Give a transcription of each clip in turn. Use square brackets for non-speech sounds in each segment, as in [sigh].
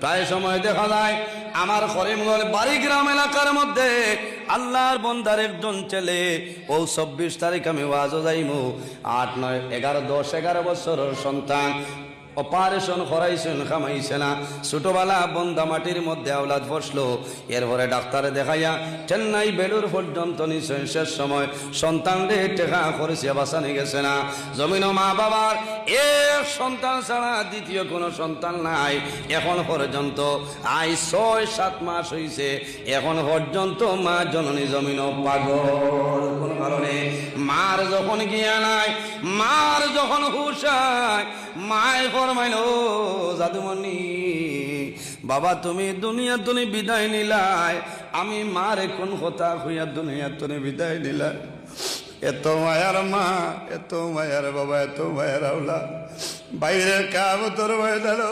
প্রায় সময় দেখা যায়, আমার করিমগঞ্জ বাড়ি গ্রাম এলাকার মধ্যে আল্লাহর বন্দার একজন ছেলে, ও চব্বিশ তারিখ আমি ওয়াজও যাইমু, আট, নয়, এগারো, দশ, এগারো বছরের সন্তান। অপারেশন করাইছেন, খামাইছে না। ছোটবেলা বন্দা মাটির মধ্যে আওলাদ বসল। এরপরে ডাক্তারে দেখাইয়া, চেন্নাই বেলুর পর্যন্ত নিছেন শেষ সময়। সন্তান রে, টেকা করেছে, বাঁচানি গেছে না। জমিন মা বাবার এক সন্তান ছাড়া দ্বিতীয় কোনো সন্তান নাই। এখন পর্যন্ত আই ছয়, সাত মাস হইছে। এখন পর্যন্ত মা জননী জমিন পাগল কোন কারণে। মার যখন গিয়া নাই মার যখন হুশায় মায় ফরমাইল, জাদুমণি, বাবা তুমি দুনিয়া তুমি বিদায় নিলাই, আমি মারে কোন কথা হইয়া দুনিয়া তুমি বিদায় নিলাই। এত মায়ার মা, এত মায়ার বাবা, এত মায়ার আওলা। বাইরের কাম তোর ভয় দালো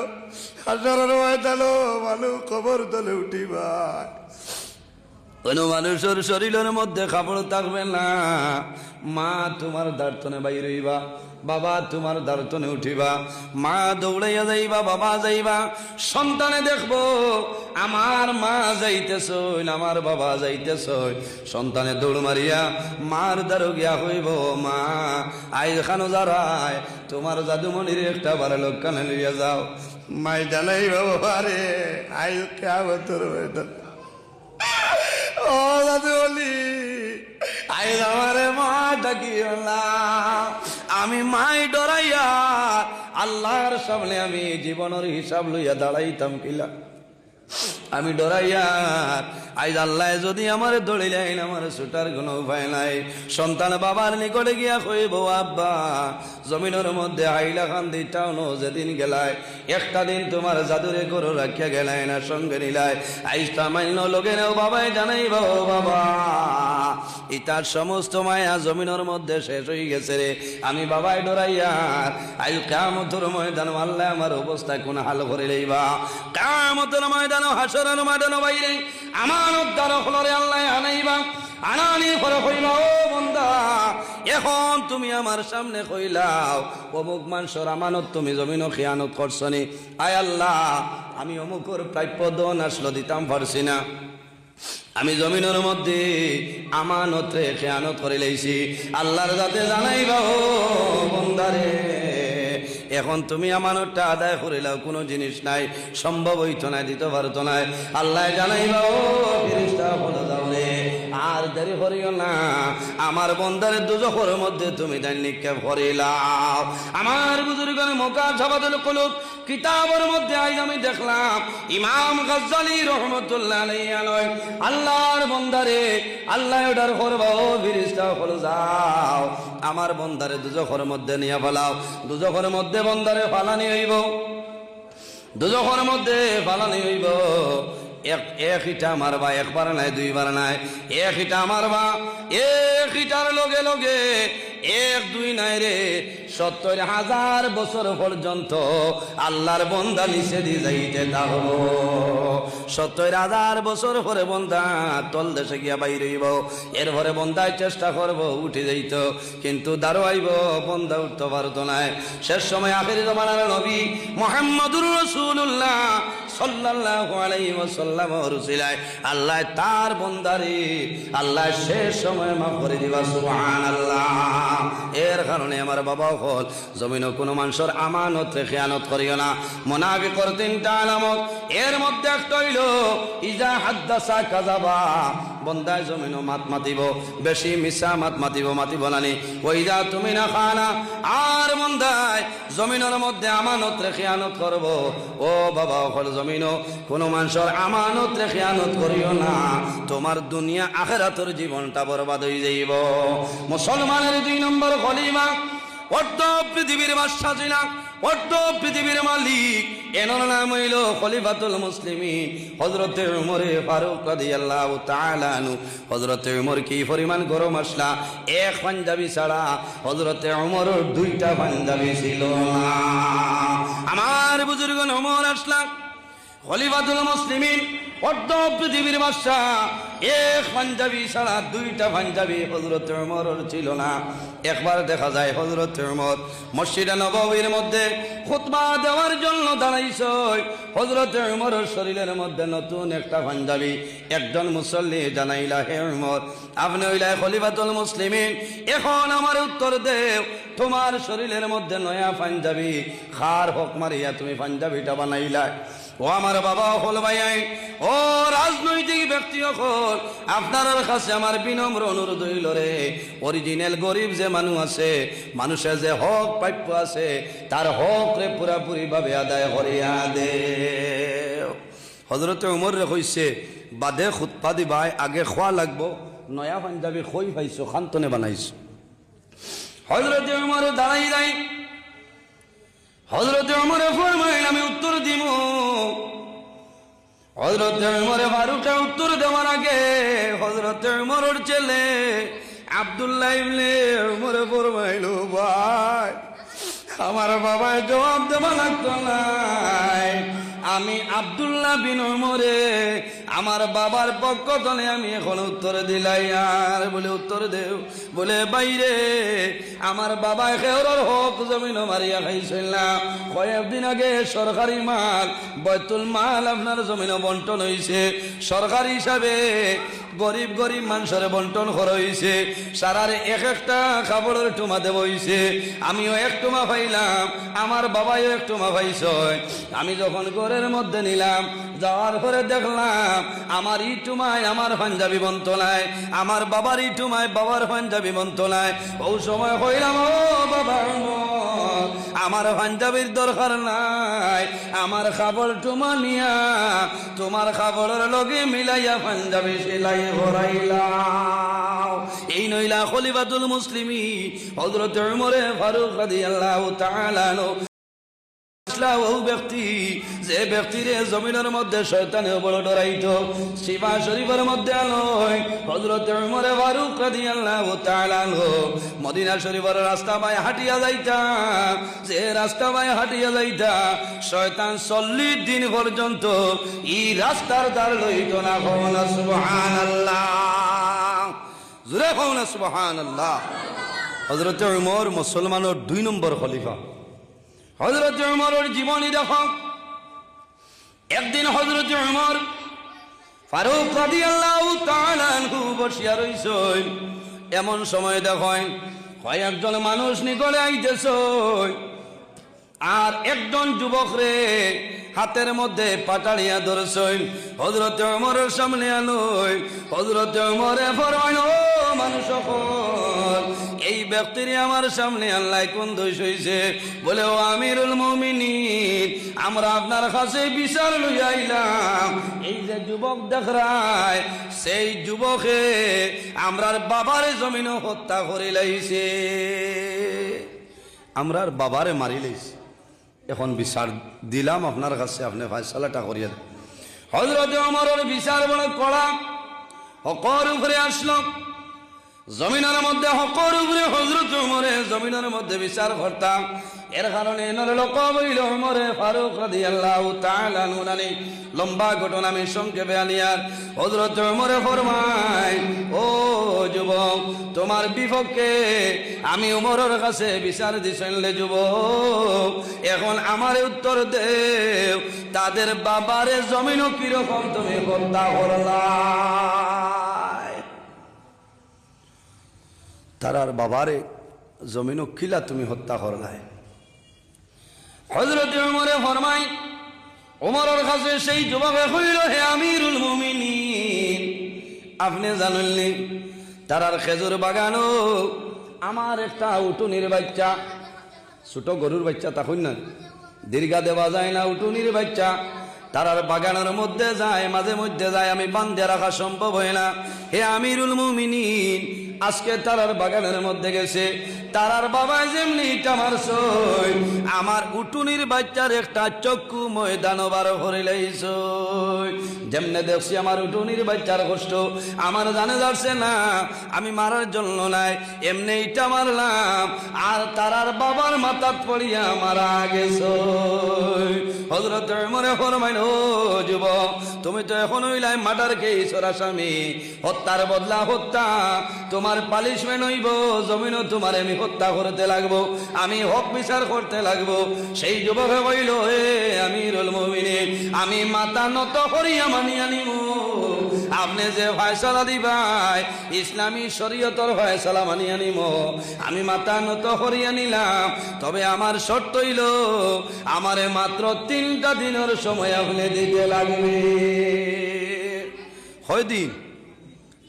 হাজারের ভয় দালো মানুষ খবর তলে উঠিবা। কোনো মানুষের শরীরের মধ্যে কাপড় থাকবে না। মা, তোমার দার্তনে বাইর হইবা। বাবা, তোমার দার্তনে উঠিবা। মা দৌড়াইয়া যাইবা, বাবা যাইবা। সন্তানে দেখব, আমার মা যাইতেছ আমার বাবা যাইতেছ সন্তানে দৌড় মারিয়া মার দ্বারো গিয়া হইব, মা আইজ খানো যারায়, তোমার জাদুমণির একটা বারে লোক কানে লইয়া যাও। মাই জানাই বাবা রে আইজ কে তোর ও দাদু বলি আই আমারে মা ডাকিও না। আমি মাই ডরাইয়া আল্লাহর সামনে আমি জীবনের হিসাব লইয়া দাঁড়াইতাম কিলা। আমি ডরাইয়া, আইজ আল্লাহ যদি আমার দৌড়িলেন আমার ছুটার কোনো উপায় নাই। সন্তান বাবার নিকটে গিয়া কইব, আব্বা, জমিনের মধ্যে আইলা খান দিটাও যেদিন গেলায়, একটা দিন তোমার জাদুরে গরু রাখিয়া গেলাই না, সঙ্গে নিলাই আইসটা মাইন লোকে নেও, বাবাই জানাইব, বাবা ইতার সমস্ত মায়া জমিনের মধ্যে শেষ হয়ে গেছে রে। আমি বাবাই ডরাইয়ার আইল কামতর ময়দান, আল্লাহ আমার অবস্থা কোন হাল করে লইবা কামতর ময়দান ময়দান বাইরে আমার উদ্ধার হলরে আল্লাহ আনাইবা, আনানি করে কইলা ও বন্দা, এখন তুমি আমার সামনে কইলাও অমুক মানুষের আমানত তুমি জমিন খেয়ানত করছনি। আয় আল্লাহ, আমি অমুকর প্রাপ্য দন আসলো দিতাম পারছি না। আমি জমিনের মধ্যে আমানত খেয়ানত করে লইছি। আল্লাহর যাতে জানাইবা, ও বন্দারে। এখন তুমি আমানতটা আদায় করিলাও কোনো জিনিস নাই, সম্ভব হইতো না, দিতে পারতো না। আল্লাহ জানাই ও ফিরিস্তা বলে দাও রে আর দেরি করিও না। আমার বন্দারের দুজখের মধ্যে তুমি তাই নিক্ষেপ করিলাও। আমার বুজুর্গের মোকা ছাপাদল কলুক কিতাবের মধ্যে আজ আমি দেখলাম, ইমাম গজ্জালি রহমতুল্লাহ আল্লাহর বন্দারে আল্লাহ ওটার করবা ও ফিরিস্তা হলো যাও। আমার বন্দারে দুজখের মধ্যে নিয়ে ফেলাও। দুজখের মধ্যে বন্দারে ফালানি হইব। দুজখের মধ্যে ফালানি হইব। এক এক একবার নাই দুইবার নাই। এক ইটা মারবা এক ইটার লগে লগে এক, দুই নাই রে, সত্তর হাজার বছর পর্যন্ত আল্লাহর বন্দা নিচে যাইতে থাকব সত্তর হাজার বছর পরে বন্দা তল দেশে গিয়া বাইর হইব, এরপরে বন্দায় চেষ্টা করব, উঠে যাইত, কিন্তু দাঁড়াইব বন্দা উঠতে পারতো না শেষ সময় আখেরি জমানার নবী মোহাম্মদুর রসুল্লাহ সাল্লাল্লাহু আলাইহি ওয়াসাল্লাম রসিলায়, আল্লাহ তার বন্দারে, আল্লাহ শেষ সময় মাফ করে দিবা, সুবহানাল্লাহ। এর কারণে আমার বাবা হল, জমিন কোনো মানুষের আমানত খেয়ানত করিও না। মোনাফিকর তিনটা আলামত, এর মধ্যে একটা হইল, ইজা হাদ্দাসা কাজাবা বন্দায় জমিন মাত মাতিব, বেশি মিশা মাত মাতিব মাতিব নানি। ওইদা তুমি না খানা, আর বন্দায় জমিনের মধ্যে আমানত রে খেয়ানত করব। ও বাবা হল জমিন কোন মানুষের আমানত রেখে আনত করিও না। তোমার দুনিয়া আখেরাতর জীবনটা বরবাদ হয়ে যাইব। মুসলমানের দুই নম্বর খলিমা অর্ধ পৃথিবীর বাদশা ছিলাম অর্ধ পৃথিবীর মালিক। এনার নাম হইল খলিফাতুল মুসলিমিন। হজরতে উমরে ফারুক রাদিয়াল্লাহু তাআলা আনহু। হজরতে উমর কি পরিমাণ গরম আসলা এক পাঞ্জাবি ছাড়া হজরতে উমরের দুইটা পাঞ্জাবি ছিল না। আমার বুজুর্গ উমর আসলা খলিফাতুল মুসলিমিন, অর্ধ পৃথিবীর বাদশা এক পাঞ্জাবি ছাড়া দুইটা পাঞ্জাবি হজরত উমরের ছিল না। একবার দেখা যায় হজরত উমর মসজিদে নববীর মধ্যে খুতবা দেওয়ার জন্য দাঁড়াইছ। হজরত উমরের শরীরের মধ্যে নতুন একটা পাঞ্জাবি একজন মুসল্লি জানাইলা, হে উমর, আপনি হইলা খলিফাতুল মুসলিমিন। এখন আমার উত্তর দেও। তোমার শরীরের মধ্যে নয়া পাঞ্জাবি। খার হক মারিয়া, তুমি পাঞ্জাবিটা বানাইলা। ও আমার বাবা হল ভাই ও রাজনৈতিক ব্যক্তি হল আপনার কাছে আমার বিনম্র অনুরোধ হইল রে। অরিজিনাল গরিব যে মানুষ আছে, মানুষের যে হক প্রাপ্য আছে, তার হক রে পুরাপুরি ভাবে আদায় করিয়া দে। হজরতে উমর রে কইছে, বাদে খুতপা দিবাই আগে খোয়া লাগবো, নয়া পাঞ্জাবি খই পাইছো, খান্তনে বানাইছো। হজরতে উমর দাঁড়াই দাঁড়াই হজরত আমরে ফরমাইল আমি উত্তর দিব হজরত আমরে ফারুকে উত্তর দেওয়ার আগে হজরত উমরের ছেলে আব্দুল্লাহ ইবনে উমরে ফরমাইল ভাই, আমার বাবায় জবাব দেওয়া লাগতো নাই। আমি আব্দুল্লাহ বিন উমরে, আমার বাবার পক্ষ তলে আমি এখন উত্তর দিলাই। আর বলে, উত্তর দেও। বলে, বাইরে, আমার বাবা খেওরর হক জমিন মারিয়া খাইছিল না। কয়েকদিন আগে সরকারি মাল, বৈতুল মাল আপনার জমিন বন্টন হয়েছে সরকারি হিসাবে গরিব গরিব মানুষের বন্টন করা হয়েছে সারার এক একটা খাবারের টুমা দেব আমিও এক টুমা পাইলাম, আমার বাবাইও এক টুমা পাইছ আমি যখন ঘরের মধ্যে নিলাম, যাওয়ার পরে দেখলাম, আমার ইটুমায় আমার পাঞ্জাবি বন্ত আমার বাবার ইটুমায় বাবার পাঞ্জাবি বন্ত নাই। ও সময় হইলাম ও বাবা, আমার পাঞ্জাবির দরকার নাই, আমার খাবার টুমা নিয়া, তোমার খাবারের লগে মিলাইয়া পাঞ্জাবি সেলাই ভরাইলাম এই নইলা খলিফাতুল মুসলিমি হযরত উমরে ফারুক রাদিয়াল্লাহু তাআলা আসলা ও ব্যক্তি, যে ব্যক্তির জমিনের মধ্যে শয়তানে বড় ডরাইতো শিবা শরীফের মধ্যে আলোয় হজরত উমরে ফারুক মদিনা শরীফের রাস্তা বাই হাঁটিয়া যাইতা, যে রাস্তা বাই হাঁটিয়া যাইতা, শয়তান চল্লিশ দিন পর্যন্ত ই রাস্তার দ্বার লইত না ভবনা সুবহানাল্লাহ। জুরে ভবনা সুবহানাল্লাহ। হজরত উমর মুসলমানের দুই নম্বর খলিফা। হজরত উমরের জীবনী দেখো। একদিন হজরত উমর ফারুক আনহু বসিয়া রইছেন। এমন সময় দেখো হয় একজন মানুষ নিকলে আইতেছ আর একজন যুবক রে হাতের মধ্যে পাটাড়িয়া ধরছইন হজরত উমরের সামনে আনোই হজরত উমরে ফরমাইন ও মানুষ এই ব্যক্তির আমার সামনে আল্লাহ কোন দোষ হইছে? বলে, ও আমিরুল মুমিনিন, আমরা আপনার কাছে বিচার লইয়াইলাম এই যে যুবক দেখরায় সেই যুবকে আমরার বাবার জমিন হত্যা করে লাইছে। আমরার বাবারে মারি লাইছে। এখন বিচার দিলাম আপনার কাছে, আপনি ফয়সালাটা করিয়ে দেন। হজরত অমরের বিচার বড় কড়া। হকর উপরে আসলো। জমিনের মধ্যে হকর উপরে হজরত উমরে জমিনের মধ্যে বিচার করতাম। এর কারণে নরে লোক বইল উমরে ফারুক রাদি আল্লাহ তালানি লম্বা ঘটনা আমি সংক্ষেপে আনিয়ার হজরত উমরে ফরমাই ও যুবক, তোমার বিপক্ষে আমি উমরের কাছে বিচার দিছেনলে যুবক। এখন আমার উত্তর দেও, তাদের বাবারে জমিন কীরকম তুমি হত্যা করলাই তারার বাবারে জমিন কিলা তুমি হত্যা করলাই। হজরত উমরে ফরমাই উমরের কাছে সেই যুবকে হইল হে আমিরুল মুমিনিন, আপনি জানেননি তারার খেজুর বাগানও আমার একটা উটুনির বাচ্চা, ছোট গরুর বাচ্চা তখন না, দীর্ঘা দেওয়া যায় না উটুনির বাচ্চা, তারার বাগানের মধ্যে যায়, মাঝে মধ্যে যায়, আমি বান্ধে রাখা সম্ভব হয় না। হে আমিরুল মুমিনিন আজকে তারার বাগানের মধ্যে গেছে। তারার বাবা যেমনি আমার সই আমার উটুনির বাচ্চার একটা চক্ষু ময়দান বার করে যেমনে দেখছি আমার উটুনির বাচ্চার কষ্ট, আমার জানে যাচ্ছে না, আমি মারার জন্য নাই, এমনি ইটা মারলাম, আর তারার বাবার মাথাত পড়িয়া মারা গেছ হজরত মনে ফরমাইন ও যুব তুমি তো এখন হইলাই মাটার খেয়ে সরাসামি হত্যার বদলা হত্যা, তোমার পালিশমেন্ট হইব, জমিনও তোমার আমি হত্যা করতে লাগবো, আমি হক বিচার করতে লাগবো। সেই যুবকে কইল হে আমি রুল মমিনে আমি মাতা নত করিয়া মানিয়া নিব আপনি যে ফয়সলা দিবাই, ইসলামী শরীয়তর ফয়সলা মানিয়া নিব আমি মাতা নত করিয়া নিলাম, তবে আমার শর্ত হইল, আমারে মাত্র তিনটা দিনের সময় আপনি দিতে লাগবে। হয় দিন,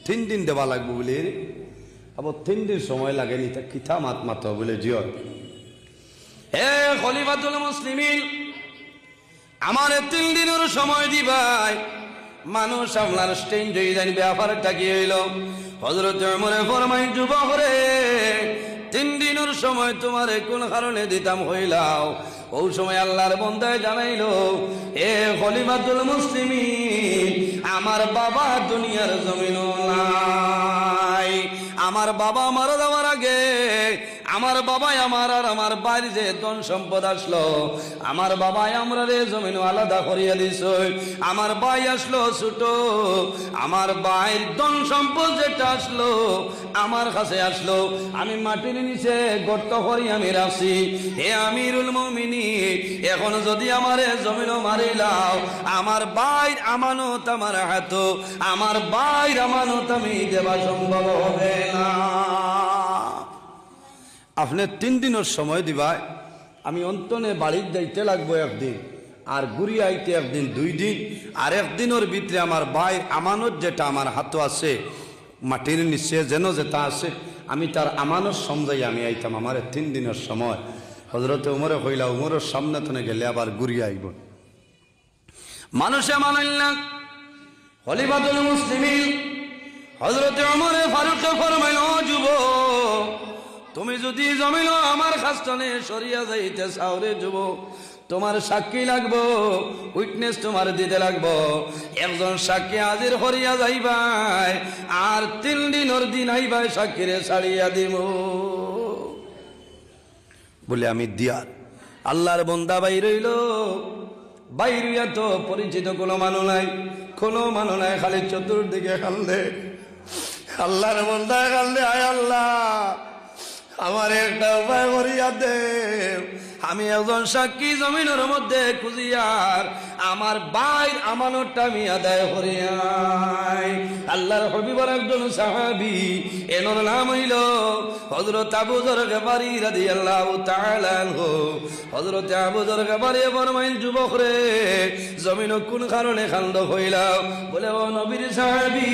তিন দিন দেওয়া লাগবে বলে। আবার তিন দিন সময় লাগেনি, তা কিথা মাত মাত বলে জিয় হে খলিফাতুল মুসলিমিন, আমার তিন দিনের সময় দিবাই। মানুষ আপনার স্টেঞ্জ হয়ে যান ব্যাপারটা কি হইল হজরত মনে ফরমাই যুবক রে তিন দিনের সময় তোমার কোন কারণে দিতাম হইলাও? ও সময় আল্লাহর বন্দায় জানাইলো এ খলিফাতুল মুসলিমিন, আমার বাবা দুনিয়ার জমিন নাই। আমার বাবা মারা যাওয়ার আগে আমার বাবাই আমার আর আমার বাড়ি যে ধন সম্পদ আসলো, আমার বাবাই আমরা রে জমিন আলাদা করিয়া দিছ। আমার বাই আসলো ছোট, আমার ভাইয়ের ধন সম্পদ যেটা আসলো, আমার কাছে আসলো। আমি মাটির নিচে গর্ত করি আমি রাখছি। হে আমিরুল মমিনী এখন যদি আমারে জমিন মারিলাও আমার বাইর আমানত আমার হাত আমার বাইর আমানত আমি দেওয়া সম্ভব হবে না। আপনি তিন দিনের সময় দিবাই আমি অন্তনে বাড়ির যাইতে লাগবো একদিন, আর ঘুরি আইতে একদিন দুই দিন, আর একদিনের ভিতরে আমার ভাই আমানত যেটা আমার হাত আছে, মাটির নিচে যেন যেটা আছে, আমি তার আমানত সমজাই আমি আইতাম আমার তিন দিনের সময়। হজরতে উমরে কইলা, উমরের সামনে তনে গেলে আবার ঘুরিয়ে আইব। মানুষে মানাইল না হলিবাদুল মুসলিমিন হজরতে উমরে ফারুকে ফরমাইল, ও যুবক তুমি যদি জমিল আমার খাস্তনে সরিয়া যাইতে চাওরে যুব তোমার সাক্ষী লাগবো, উইটনেস তোমার দিতে লাগবো। একজন সাক্ষী হাজির হরিয়া যাইবাই, আর তিন দিনের দিন আইবাই সাক্ষীরে ছাড়িয়া দিব বলে আমি দিয়ার। আল্লাহর বন্দা বাই রইল বাইরিয়া তো পরিচিত কোনো মানুষ নাই, কোনো মানুষ নাই, খালি চতুর্দিকে খালদে আল্লাহর বন্দা খালদে আয় আল্লাহ। আমার একটা উপায় করিয়া দে। আমি একজন সাক্ষী জমিনের মধ্যে খুঁজিয়ার আমার বাইর আমানতটা আমি আদায় করিয়াই আল্লাহর হবিবর একজন সাহাবি এনর নাম হইল হজরত আবুজর গেবারি রাদি আল্লাহ হজরত আবুজর গেবারি বরমাইল যুবক রে জমিন কোন কারণে খান্দ হইলাম বলে, ও নবীর সাহাবি,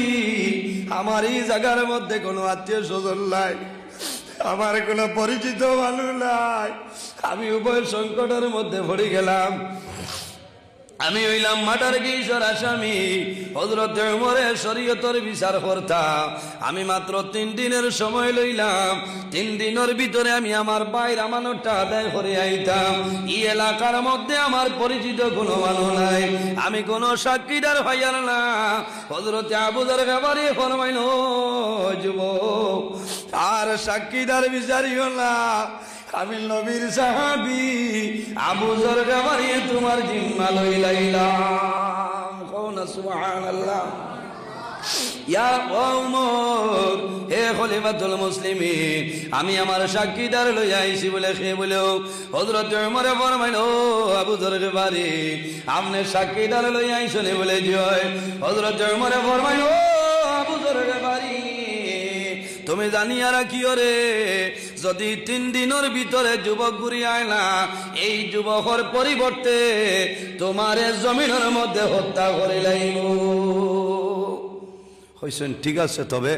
আমার এই জায়গার মধ্যে কোনো আত্মীয় স্বজন নাই। আমার কোনো পরিচিত ভালো নাই আমি উভয় সংকটের মধ্যে পড়ে গেলাম আমি হইলাম মাটার গিসর আসামি। হজরত উমরে শরীয়তর বিচার করতাম আমি মাত্র তিন দিনের সময় লইলাম। তিন দিনের ভিতরে আমি আমার বাইর আমানতটা আদায় করে আইতাম। ই এলাকার মধ্যে আমার পরিচিত কোনো মানুষ নাই। আমি কোনো সাক্ষীদার ভাইয়ার না। হজরত আবুদার ব্যাপারে ফরমাইন ও যুবক, আর সাক্ষীদার বিচারিও না। আমি নবীর সাহাবি আবু জরগা মারিয়ে তোমার জিম্মা লইলাইলাম। কোন সুবহানাল্লাহ। আমি আমার সাক্ষীদার লই আইছি বলে সে বলেও হযরত ওমরে ফরমাইল আবু জরগে বাড়ি আপনি সাক্ষীদার লই আইছনে বলে জয় হযরত ওমরে ফরমাইল আবু জরগে বাড়ি তুমি জানিয়া রাখিও রে যদি তিন দিনের ভিতরে যুবক ঘুরি আয় না, এই যুবকর পরিবর্তে তোমার জমিনের মধ্যে হত্যা করে লাইব। হইছেন, ঠিক আছে, তবে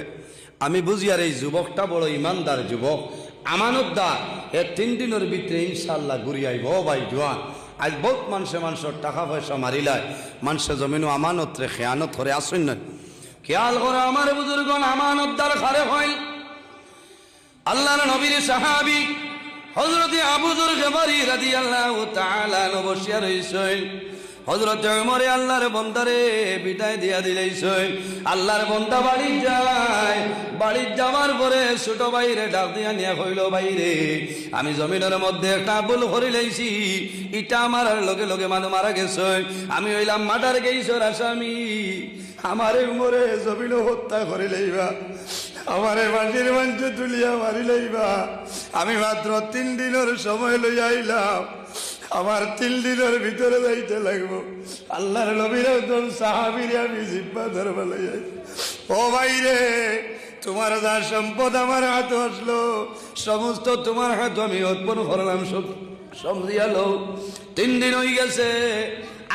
আমি বুঝি আর এই যুবকটা বড় ইমানদার যুবক, আমানতদার, এ তিন দিনের ভিতরে ইনশাল্লাহ ঘুরি আইব। ও ভাই জোয়ান, আজ বহুত মানুষে মানুষের টাকা পয়সা মারিলায় মানুষে জমিনও আমানত রে খেয়ানত করে আসেন না। খেয়াল করে, আমার বুজুর্গ আমানতদার খারে হয়। আল্লাহর নবীর সাহাবি হজরতে আবুদুর গেবারি রাদি আল্লাহ তাআলা বসিয়া রইছেন। হজরত উমরে আল্লাহর বন্দারে বিদায় দিয়া দিলেইছেন আল্লাহর বন্দা বাড়ি যায়, বাড়ি যাওয়ার পরে ছোট বাইরে ডাক দিয়া নিয়া হইল বাইরে আমি জমিনের মধ্যে একটা ভুল করি লাইছি। ইটা আমার লগে লগে মানুষ মারা গেছে আমি হইলাম মাটার গেইছর আসামি। আমারে উমরে জমিন হত্যা করে লইবা। আমারে মাটির মঞ্চ তুলিয়া মারি লইবা। আমি মাত্র তিন দিনের সময় লই আইলাম। আমার তিন দিনের ভিতরে যাইতে লাগবো। আল্লাহর নবীর একজন সাহাবির আমি জিব্বা ধরবা লই ও ভাইরে, তোমার যা সম্পদ আমার হাত আসলো, সমস্ত তোমার হাত আমি অর্পণ করলাম। সব সমঝিয়ালো তিন দিন হয়ে গেছে।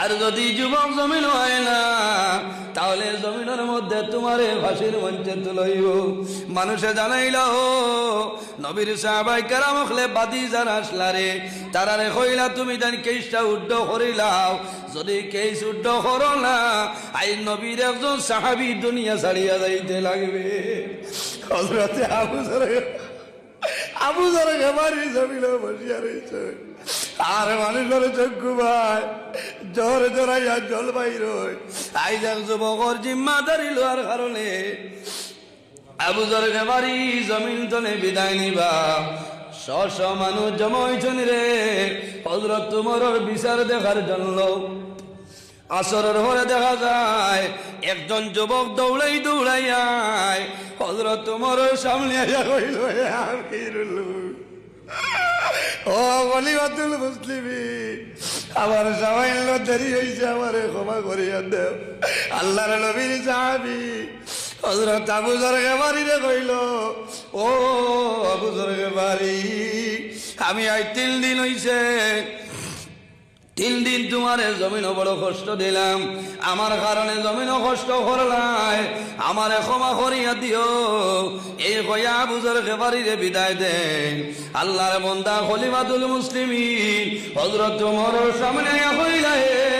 আর যদি যুবক জমিন হয় না, তাহলে জমিনের মধ্যে তোমারে ফাঁসির মঞ্চে তুলইব। মানুষে জানাইল নবীর সাহাবাই কেরাম হলে বাদি যারা আসলা রে। কইলা, তুমি জানি কেসটা উড্ড করিলাও। যদি কেস উড্ড করো না, আই নবীর একজন সাহাবি দুনিয়া ছাড়িয়া যাইতে লাগবে। আবু জরে আবু জরে গেমারি জমিল বসিয়া রয়েছে আর মানুষের চক্ষু ভাই জ্বর জড়াইয়া জল বাইর আইজাক যুবকর জিম্মাদারি লোয়ার কারণে। আবু জর গেমারি জমিন তলে বিদায় নিবা। শ শ মানুষ জমাইছন রে। হজরত তোমার বিচার দেখার জন্য। আসরের হরে দেখা যায়, একজন যুবক দৌড়াই দৌড়াই আয়। হজরত তোমার সামনে আইয়া কইল "হে আমিরুল ও গলিবাতুল মুসলিমি আমার সামান্য দেরি হয়েছে, আমারে ক্ষমা করিয়া দেও। আল্লাহর নবীর সাহাবি হজরত আবু জরগে বাড়িরে কইল, ও আবু জরগে বাড়ি আমি আই তিন দিন হইছে তিন দিন তোমার জমিনও বড় কষ্ট দিলাম। আমার কারণে জমিনও কষ্ট করলাই। আমারে ক্ষমা করিয়া দিও। এই কয়া বুঝর খেবারিরে বিদায় দেন। আল্লাহর বন্দা খলিমাতুল মুসলিম হজরত তোমার সামনে হইলায়।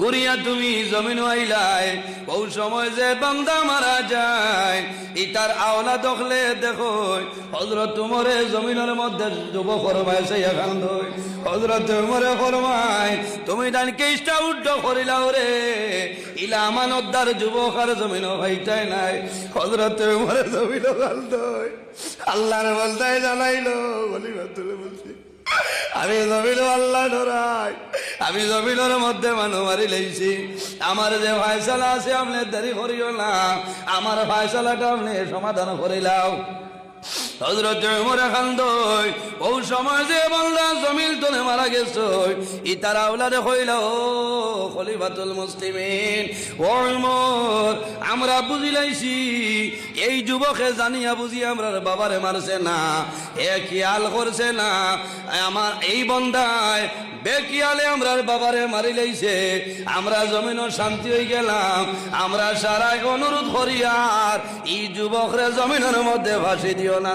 গুরিয়া তুমি জমিন আইলাই ও সময় যে বান্দা মারা যায়, ইটার আওলা দখলে দেখো হজরত তুমরে জমিনের মধ্যে যুব ফরমায় সেই এখান হজরত তুমরে ফরমায়, তুমি ডান কেষ্টা উড্ড করিলাও রে, ইলা আমানতদার যুবক আর জমিন ভাইটাই নাই হজরত তুমরে জমিন আল্লাহর বলতাই জানাইলো বলি বলছি আমি জমিন আল্লাহ ধরাই। আমি জমিনের মধ্যে মানু মারি লেছি আমার যে ফয়সালা আছে আপনি দেরি করিও না। আমার ফয়সালাটা আপনি সমাধান করিলাও। হজরত উমরে খান্দই আমরা বুঝিলাইছি, এই যুবকে জানিয়া বুঝি আমরা বাবারে মারছে না, এ খেয়াল করছে না, আমার এই বন্ধায় বেকিয়ালে আমরা বাবারে মারি লাইছে আমরা জমিনও শান্তি হয়ে গেলাম, আমরা সারাই অনুরোধ করি আর এই যুবকরে জমিনের মধ্যে ভাসি দিও না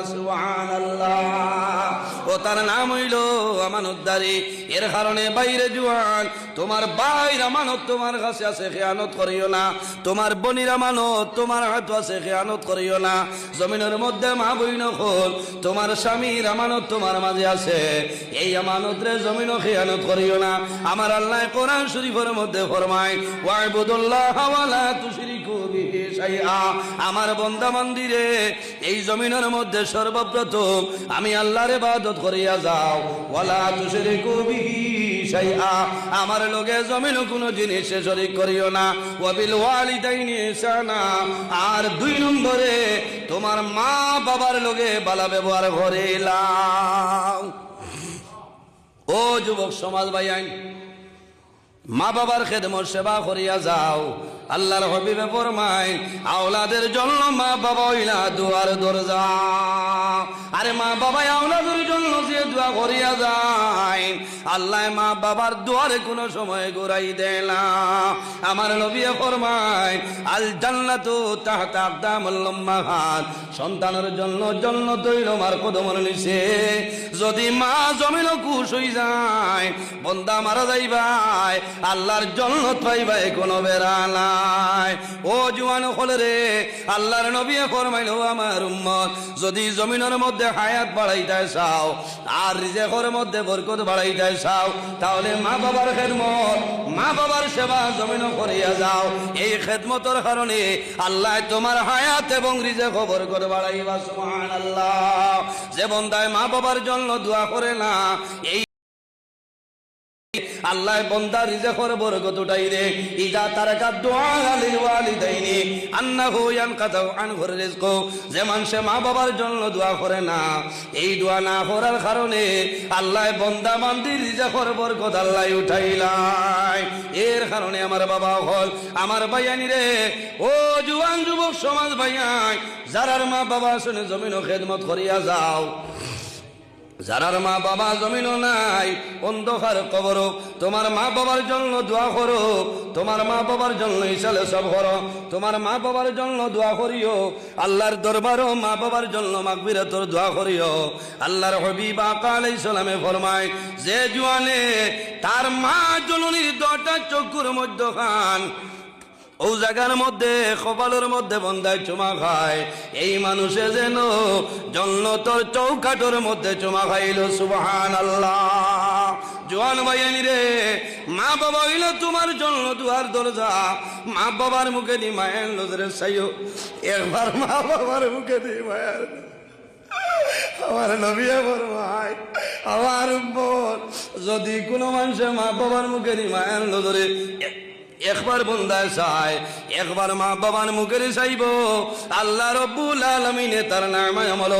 ও তার নাম হইল এর কারণে বাইরে জুয়ান, তোমার বাইর আমানত তোমার কাছে আছে, খেয়ানত করিও না। তোমার বনির আমানত তোমার হাত আছে, খেয়ানত করিও না। জমিনের মধ্যে মা বইন খোল, তোমার স্বামীর আমানত তোমার মাঝে আছে। এই আমানত রে জমিনও খেয়ানত করিও না। আমার আল্লাহ কোরআন শরীফের মধ্যে ফরমায়, ওয়াইবুদুল্লাহ ওয়ালা তুশরিকু আমার বন্দা মন্দিরে এই জমিনের মধ্যে সর্বপ্রথম আমি আল্লাহর ইবাদত করিয়া যাও। ওয়ালা তুশরিকু শাইআ। আমার লগে জমিন কোনো জিনিসে শরীক করিও না। ওয়াবিল ওয়ালিদাইনি ইহসানা। আর দুই নম্বরে তোমার মা বাবার লগে বালা ব্যবহার করিলাম। ও যুবক সমাজ ভাই আইন, মা বাবার খেদমত সেবা করিয়া যাও। আল্লাহর হবিবে ফরমাইন, আওলাদের জন্য মা বাবা হইলা দুয়ার দরজা। আরে মা বাবা আওলাদের জন্য যে দোয়া করিয়া যায়, আল্লাহ মা বাবার দুয়ারে কোনো সময় ঘুরাই দেয় না। আমার নবিয়ে ফরমাই আল জান্নাতু তাহতা আকদামুল লম্মাহাত, সন্তানের জন্য জন্য তৈল মার কদমর নিছে যদি মা জমিন কুশ হই যায়, বন্দা মারা যাইবাই আল্লাহর জন্য পাইবাই কোনো বেড়া নাই। ও জুয়ান হলে রে, আল্লাহর নবী ফরমাইল, আমার উম্মত, যদি জমিনের মধ্যে হায়াত বাড়াইতে চাও, আর রিজেকর মধ্যে বরকত বাড়াইতে চাও, তাহলে মা বাবার খেদমত, মা বাবার সেবা জমিন করিয়া যাও। এই খেদমতর কারণে আল্লাহ তোমার হায়াত এবং রিজেক বরকত বাড়াইবা, সুবহানাল্লাহ। যে বন্দায় মা বাবার জন্য দোয়া করে না, এই আল্লাহ বন্দা রিজেকর বরকত উঠাই রে। ইজা তারাকা দোয়া আলিল ওয়ালিদাইনি। আন্নাহু ইয়ানকাতাউ আনহুর রিজকু। যে মানুষে মা বাবার জন্য দোয়া করে না, এই দোয়া না করার কারণে আল্লাহ বন্দা বান্দি রিজেকর বরকত আল্লাহ উঠাইলাই। এর কারণে আমার বাবা হল, আমার ভাইয়ানি রে। ও জুয়ান যুবক সমাজ ভাইয়াই, যারার মা বাবা শুনে জমিন খেদমত করিয়া যাও। যারার মা বাবা জমিনও নাই, অন্ধকার কবর তোমার মা বাবার জন্য দোয়া করো, তোমার মা বাবার জন্য ইসালে সব করো, তোমার মা বাবার জন্য দোয়া করিও, আল্লাহর দরবারও মা বাবার জন্য মাগবিরাতর দোয়া করিও। আল্লাহর হবিবা কালাই সালামে ফরমায়, যে জুয়ানে তার মা জননীর দটা চক্ষুর মধ্যখান ও জায়গার মধ্যে, কপালের মধ্যে বন্ধায় চুমা খায়। এই মানুষে যেন জন্নতর চৌকাটোর মধ্যে চুমা খাইল সুবহান আল্লাহ জোয়ান ভাইয়ানি রে মা বাবা হইল তোমার জন্য দুয়ার দরজা। মা বাবার মুখে দি মায়ের নজরে চাইও। একবার মা বাবার মুখে দি মায়ের আমার নবিয়া ভাই, আমার বোন। যদি কোনো মানুষের মা বাবার মুখে দি মায়ের নজরে একবার বন্দা চাই একবার মা বাবার মুখের চাইব। আল্লাহ রব্বুল আলমিনে তার নামে আমল।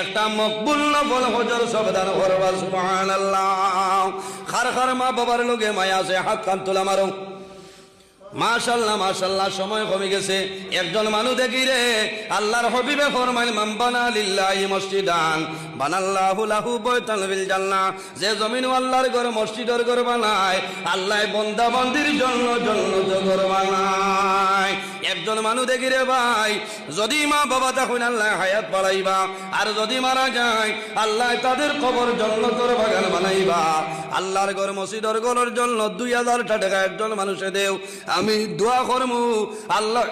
একটা মকবুল নফল হজর সবদান করবা, সুবহানাল্লাহ। খার খার মা বাবার লোকে মায়া আছে হাত কান তোলা মারো। মাশাল্লাহ মাশাল্লাহ, সময় কমে গেছে। একজন মানুষ দেখি রে, আল্লাহর হবিবে ফরমাইল মাম্বানা লিল্লাহি মসজিদান, বানাল্লাহু লাহু বাইতান ফিল জান্নাহ। যে জমিন আল্লাহর ঘর, মসজিদের ঘর বানায়, আল্লাহ বান্দা বান্দির জন্য জন্নত ঘর বানায়। একজন মানুষ দেখি রে ভাই, যদি মা বাবা তখন আল্লাহ হায়াত বাড়াইবা, আর যদি মারা যায়, আল্লাহ তাদের কবর জন্নতর বাগান বানাইবা। আল্লাহর ঘর মসজিদের ঘরের জন্য দুই হাজার টাকা একজন মানুষে দেও। আমি দোয়া করমু, আল্লাহ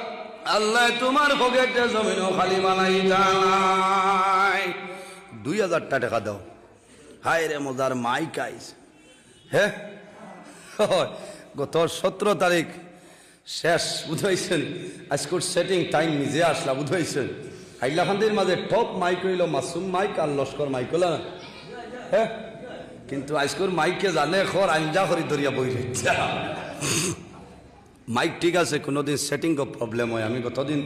আল্লাহ তোমার পকেটে জমিনও খালি বানাই জানাই। দুই হাজার টাকা দাও। হায় রে মজার মাইক আইস হ্যাঁ [laughs] গত সতেরো তারিখ শেষ, বুঝাইছেন? আজকের সেটিং টাইম নিজে আসলা, বুঝাইছেন? হাইলাকান্দির মাঝে টপ মাইক হইল মাসুম মাইক আর লস্কর মাইক হল? হ্যাঁ কিন্তু আজকের মাইকে জানে, খর আঞ্জা করি ধরিয়া বই মাইক ঠিক আছে, কোনোদিন সেটিং প্রবলেম হয়। আমি গতদিন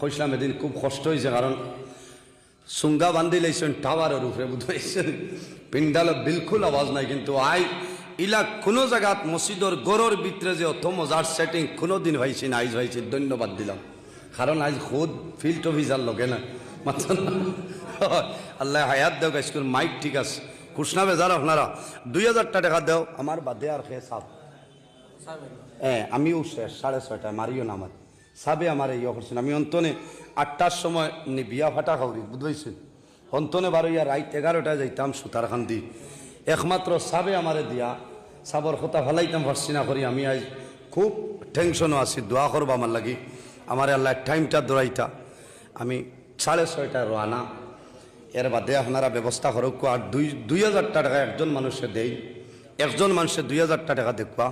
কইসলাম এদিন খুব কষ্ট হয়েছে কারণ সুঙ্গা বান্ধি লাইছেন টাওয়ারের উপরে, বুঝাইছেন? পিন্ডালে বিলকুল আওয়াজ নাই, কিন্তু আই ইলা কোনো জায়গাত মসজিদর গরর ভিতরে যে অত মজার সেটিং কোনো দিন হয়েছি না আইজ হয়েছি ধন্যবাদ দিলাম। কারণ আজ খুদ ফিল্ড অফিসার লগে না মাত্র আল্লাহ হায়াত দেও স্কুল মাইক ঠিক আছে। খুশনা বেজার আপনারা, দুই হাজার টাকা দেও। আমার বাদে আর খেয়ে সাপ হ্যাঁ আমিও শেষ সাড়ে ছয়টায় মারিও না আমার সাবে আমার ইয়ে করছেন আমি অন্তনে আটটার সময় নি বিয়া ফাটা খাওরি বুঝবাইছেন অন্তনে বারো ইয়া রাইত এগারোটায় যাইতাম সুতার খান্দি একমাত্র সাবে আমারে দিয়া সাবর কথা ফেলাইতাম পারছি না করি। আমি আজ খুব টেনশনও আছি, দোয়া করব আমার লাগি। আমার আল্লাহ টাইমটা দৌড়াইটা আমি সাড়ে ছয়টা রানা এর বাদে আপনারা ব্যবস্থা করুক। আর দুই দুই হাজার টাকা একজন মানুষে দেই। একজন মানুষের দুই হাজার টাকা দেখবা।